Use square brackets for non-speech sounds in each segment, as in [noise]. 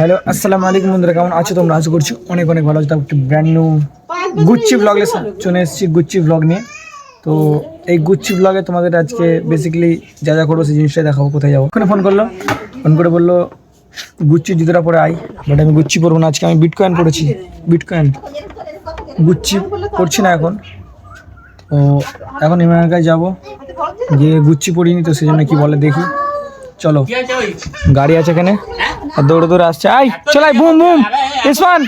Hello আসসালামু আলাইকুম বন্ধুরা, কেমন আছো তোমরা? আশা করছি অনেক অনেক ভালো আছো। ব্র্যান্ড নিউ গুচ্ছি ব্লগ চলে এসেছি গুচ্ছি ব্লগ নিয়ে। তো এই গুচ্ছি ব্লগে তোমাদের আজকে বেসিক্যালি যা যা করব সেই জিনিসটাই দেখাবো, কোথায় যাব। ওখানে ফোন করল ফোন করে বলল গুচ্ছি জুতোটা পরে আই বাট আমি গুচ্ছি পরবো না, আজকে আমি বিটকয়েন পড়েছি। বিটকয়েন গুচ্ছি পড়ছি না এখন। তো এখন ইমরানের কাছে যাব। গিয়ে গুচ্ছি পড়িনি তো সেই জন্য কি বলে দেখি। চলো। গাড়ি আছে এখানে। আর দৌড়ে দৌড়ে আসছে। আই চলাই বুম বুম। ইসফান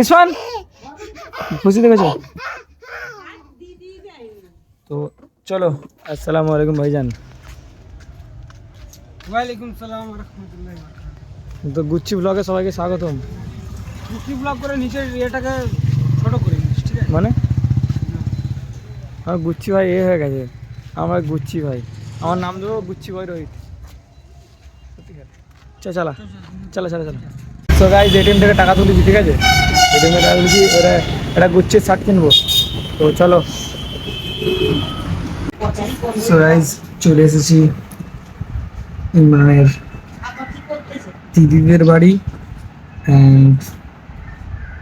ইসফান। খুশি দেখেছ তো চলো আসসালামু আলাইকুম ভাইজান। ওয়ালাইকুম সালাম রহমতুল্লাহ তো গুচ্ছি ব্লগে সবাইকে স্বাগতম। কুকি ব্লগ করে নিচের ইয়েটাকে ছোট করে ঠিক আছে? মানে? আমার গুচ্ছি ভাই এ হয়ে গেছে। আমার গুচ্ছি ভাই। আমার নাম দেবো গুচ্ছি ভাই রোহিত। চালা। চালা চালা চালা। তো গাইজ এটিএম থেকে টাকা তুলেছি ঠিক আছে? এটিএম থেকে টাকা তুলেছি এরা একটা গুচ্ছির শার্ট কিনবো। তো চলো। সো গাইজ চলে এসেছি ইমরানের দিদিদের বাড়ি। অ্যান্ড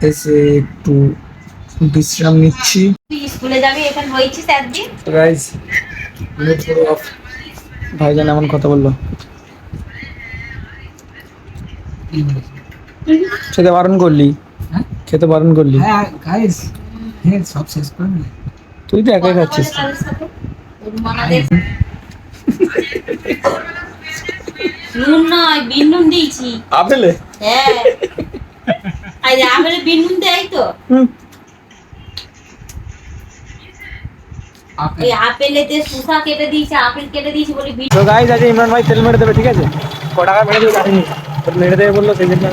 এসে একটু বিশ্রাম নিচ্ছি। স্কুলে যাবি এখানে হয়েছিস একদিন? গাইজ ভাইজান এমন কথা বলল। খেতে বারণ করলি? খেতে বারণ করলি? হ্যাঁ গাইস হ্যাঁ সব শেষ করে তুই তো একাই খাচ্ছিস। নুন নয় বিন নুন দিয়েছি। আপেলে? হ্যাঁ। আরে আমাদের বিন নুন দেয় তো। আপেল। আপেলেতে শুষা কেটে দিয়েছে আপেল কেটে দিয়েছে বলে তো গাইজ আজকে ইমরান ভাই তেল মেরে দেবে ঠিক আছে? ক টাকা মেরে দেবে তো মেরে দেবে বলল সেই জন্য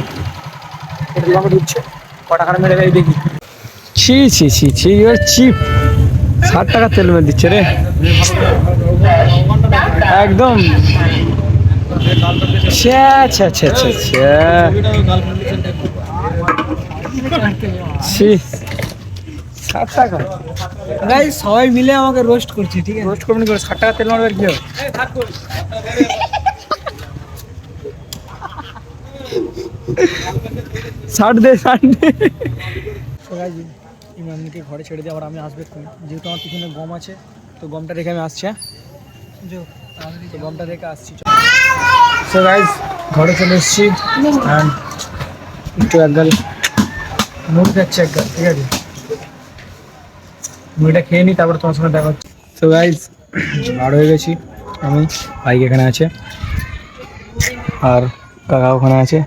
এটা দিয়ে আমাকে দিচ্ছে। ক মেরে দেবে দেখি। ছি ছি ছি ছি ইউর চিপ ষাট টাকা তেল মেরে দিচ্ছে রে। একদম। ছ্যা ছ্যা ছ্যা ছ্যা ছ্যা ছি। ষাট টাকা। গাইস সবাই মিলে আমাকে রোস্ট করছে ঠিক আছে? রোস্ট করবেন কি করে? ষাট টাকা তেল মারবে কি হবে? ষাট দে ষাট দে। ইমরানকে ঘরে ছেড়ে দিয়ে আবার আমি আসবে। যেহেতু আমার পিছনে গম আছে তো গমটা রেখে আমি আসছি হ্যাঁ? গমটা রেখে আসছি সো গাইজ ঘরে চলে এসেছি। অ্যান্ড একটু একগাল মুড়ি খাচ্ছি একগাল ঠিক আছে? মুড়িটা খেয়ে নিই তারপর তোমার সঙ্গে দেখা হচ্ছে। সো গাইজ বার হয়ে গেছি আমি বাইক এখানে আছে। আর কাকা ওখানে আছে।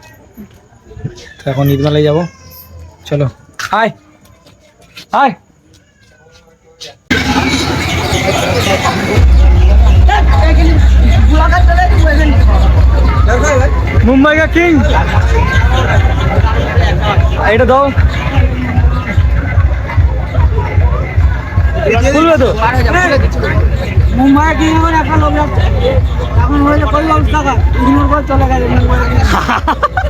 এখন ঈদমেলায় যাব। চলো আয় আয়। মুম্বাই কা কিং? এটা দাও। খুলবে তো? মুম্বাই কিং এখন এখন হয়েছে কই অবস্থা কা? ইগনোর করে চলে মুম্বাই [laughs]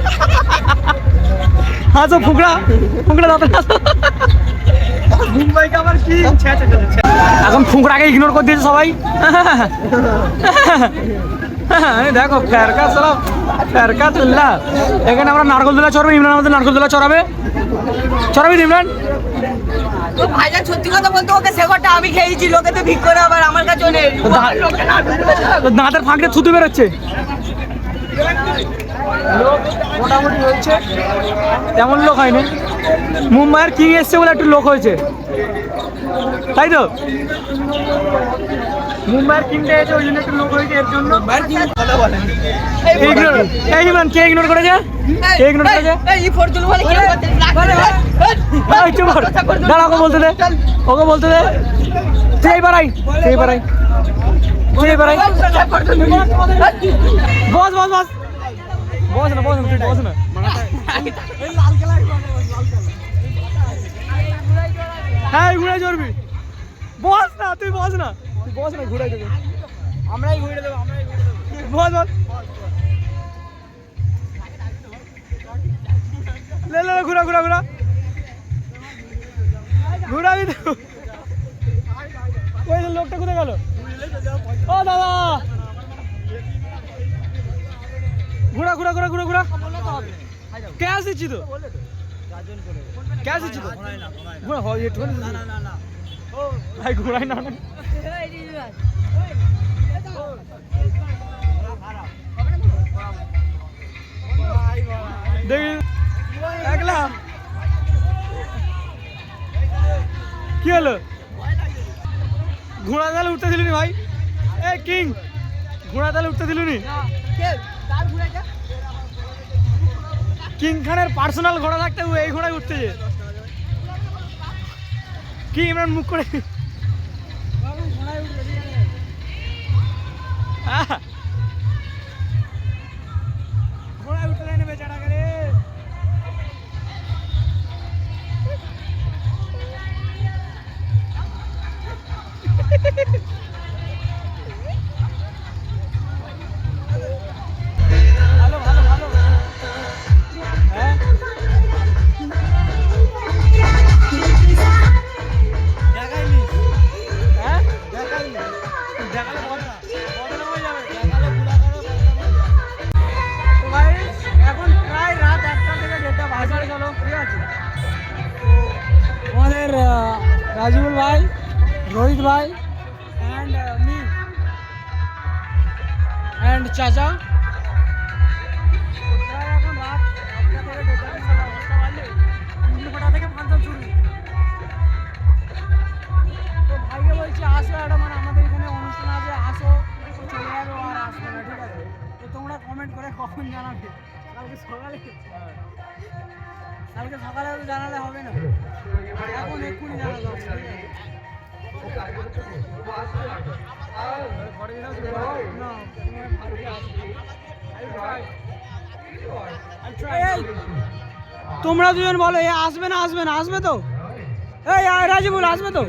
হাসো ফুকড়া ফুকড়া আবার কি? এখন ফুকড়াকে ইগনোর করে দিয়েছে সবাই। দেখো ফেরকা সালাম ফেরকা তুল্লা এখানে আমরা নারকল দোলা চড়বে ইমরান আমাদের নারকল দোলা চড়াবে। চড়াবি ইমরান? ভাইজান সত্যি কথা বলতে ওকে সেগরটা আমি খেয়েছি লোকে তো ভিক করে আবার আমার কাছে দাঁতের ফাঁকটা থুতু বেরোচ্ছে। লোক মোটামুটি হয়েছে। তেমন লোক হয়নি। মুম্বাইয়ের কিং এসছে বলে একটু লোক হয়েছে। তাই তো? মুম্বাইয়ের কিংটা এসে বলতে দে। ওকে বলতে দে। আই বস বস বস। বস না বস না তুই বস না। হ্যাঁ ঘুরে চড়বি বস না তুই বস না। তুই বস না ঘুরে দেবে আমরাই ঘুরে দেবো আমরাই ঘুরে দেবো। বস বস। লে লে ঘুরা ঘুরা ঘুরা। ঘুরাবি তো। ওই লোকটা কোথায় গেল? ও দাদা। ঘুরা ঘুরা ঘুরা ঘুরা ঘুরা। ক্যাশ দিচ্ছি তো? ক্যাশ দিচ্ছি তো? ঘোড়া হয় না ভাই ঘোড়াই না না দেখি। একলা? কি হলো? ঘোড়া তাহলে উঠতে দিলুনি ভাই? এ, কিং! ঘোড়া তাহলে উঠতে দিলুনি? কিং খানের পার্সোনাল ঘোড়া থাকতে এই ঘোড়ায় উঠতে যে কি ইমরান মুখ করে আহ! না ঠিক আছে? তো তোমরা কমেন্ট করে কখন জানাবে? কালকে সকালে? কালকে সকালে জানালে হবে না। এখন এক্ষুনি জানাতে হবে তোমরা দুজন বলো, এ আসবে না আসবে না, আসবে তো? এই রাজিবুল, আসবে তো?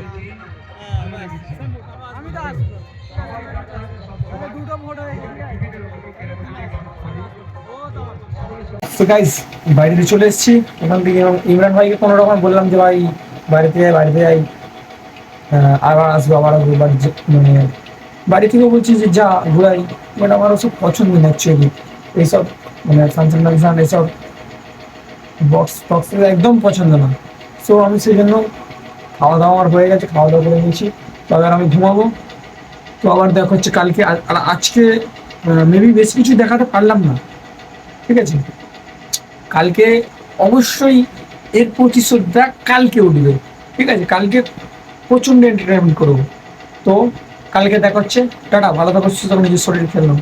বাইরে চলে এসেছি। এখান থেকে ইমরান- ভাইকে কোনো রকম বললাম যে, ভাই, বাড়িতে যাই বাড়িতে যাই আবার আসব আবার আসব বাট মানে বাড়ি থেকে বলছি যে যা ঘুরাই। বাট আমার ওসব পছন্দ না অ্যাকচুয়ালি এইসব মানে ফাংশন ফাংশন, এইসব বক্স টক্স একদম পছন্দ না। সো আমি সেই জন্য খাওয়া দাওয়া আমার হয়ে গেছে খাওয়া দাওয়া করে নিয়েছি। তো এবার আমি ঘুমাবো। তো আবার দেখা হচ্ছে কালকে। আজকে মেবি বেশ কিছু দেখাতে পারলাম না। ঠিক আছে? কালকে অবশ্যই এর প্রতিশোধটা কালকে উঠবে। ঠিক আছে? কালকে প্রচণ্ড এন্টারটেনমেন্ট করব। তো কালকে দেখা হচ্ছে টাটা ভালো থাকো সুস্থ নিজের শরীর খেললাম